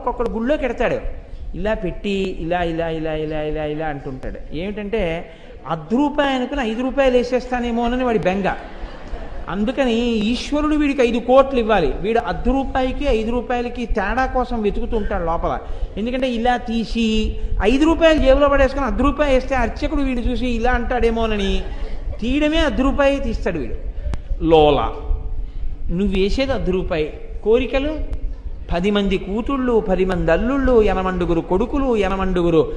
ఒక్కొక్కడు గుళ్ళోకి ఎడతాడు ఇలా పెట్టి ఇలా ఇలా ఇలా ఇలా ఇలా ఇలా అంటుంటాడు. ఏమిటంటే అర్ధ రూపాయి అనుకుని ఐదు రూపాయలు వేసేస్తానేమోనని వాడి బెంగ. అందుకని ఈశ్వరుడు వీడికి ఐదు కోట్లు ఇవ్వాలి. వీడు అర్ధ రూపాయికి ఐదు రూపాయలకి తేడా కోసం వెతుకుతుంటాడు లోపల. ఎందుకంటే ఇలా తీసి ఐదు రూపాయలు జేబులో పడేసుకుని అర్ధ రూపాయి వేస్తే అర్చకుడు వీడు చూసి ఇలా అంటాడేమోనని తీయడమే అర్ధ రూపాయి తీస్తాడు వీడు. లోల. నువ్వు వేసేది అర్ధ రూపాయి కోరికలు పది మంది కూతుళ్ళు పది మంది అల్లుళ్ళు ఎనమండుగురు కొడుకులు ఎనమండుగురు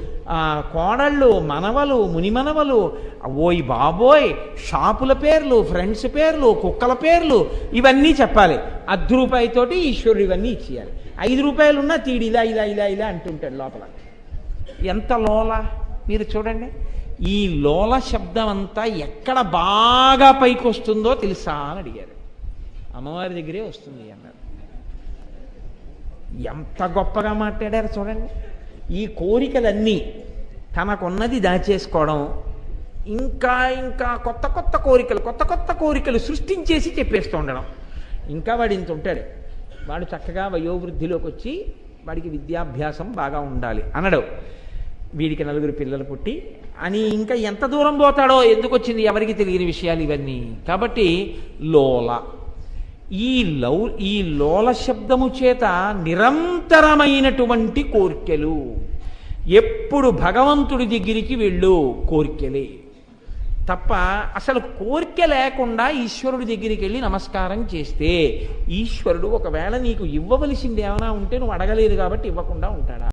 కోడళ్ళు మనవలు మునిమనవలు ఓయ్ బాబోయ్ షాపుల పేర్లు ఫ్రెండ్స్ పేర్లు కుక్కల పేర్లు ఇవన్నీ చెప్పాలి. అర్ధ రూపాయితోటి ఈశ్వరుడు ఇవన్నీ ఇచ్చేయాలి. ఐదు రూపాయలు ఉన్నా తీడి ఇలా ఇలా ఇలా ఇలా అంటుంటాడు లోపల. ఎంత లోల? మీరు చూడండి. ఈ లోల శబ్దం అంతా ఎక్కడ బాగా పైకి వస్తుందో తెలుసా అని అడిగారు. అమ్మవారి దగ్గరే వస్తుంది అన్నారు. ఎంత గొప్పగా మాట్లాడారు చూడండి. ఈ కోరికలన్నీ తనకున్నది దాచేసుకోవడం ఇంకా ఇంకా కొత్త కొత్త కోరికలు కొత్త కొత్త కోరికలు సృష్టించేసి చెప్పేస్తూ ఉండడం. ఇంకా వాడు ఇంత ఉంటాడు. వాడు చక్కగా వయోవృద్ధిలోకి వచ్చి వాడికి విద్యాభ్యాసం బాగా ఉండాలి అనడు. వీడికి నలుగురు పిల్లలు పుట్టి అని ఇంకా ఎంత దూరం పోతాడో ఎందుకు వచ్చింది ఎవరికి తెలియని విషయాలు ఇవన్నీ. కాబట్టి లోల. ఈ లౌ ఈ లోల శబ్దము చేత నిరంతరమైనటువంటి కోర్కెలు. ఎప్పుడు భగవంతుడి దగ్గరికి వెళ్ళు కోర్కెలే. తప్ప అసలు కోరిక లేకుండా ఈశ్వరుడి దగ్గరికి వెళ్ళి నమస్కారం చేస్తే ఈశ్వరుడు ఒకవేళ నీకు ఇవ్వవలసింది ఏమైనా ఉంటే నువ్వు అడగలేదు కాబట్టి ఇవ్వకుండా ఉంటాడా?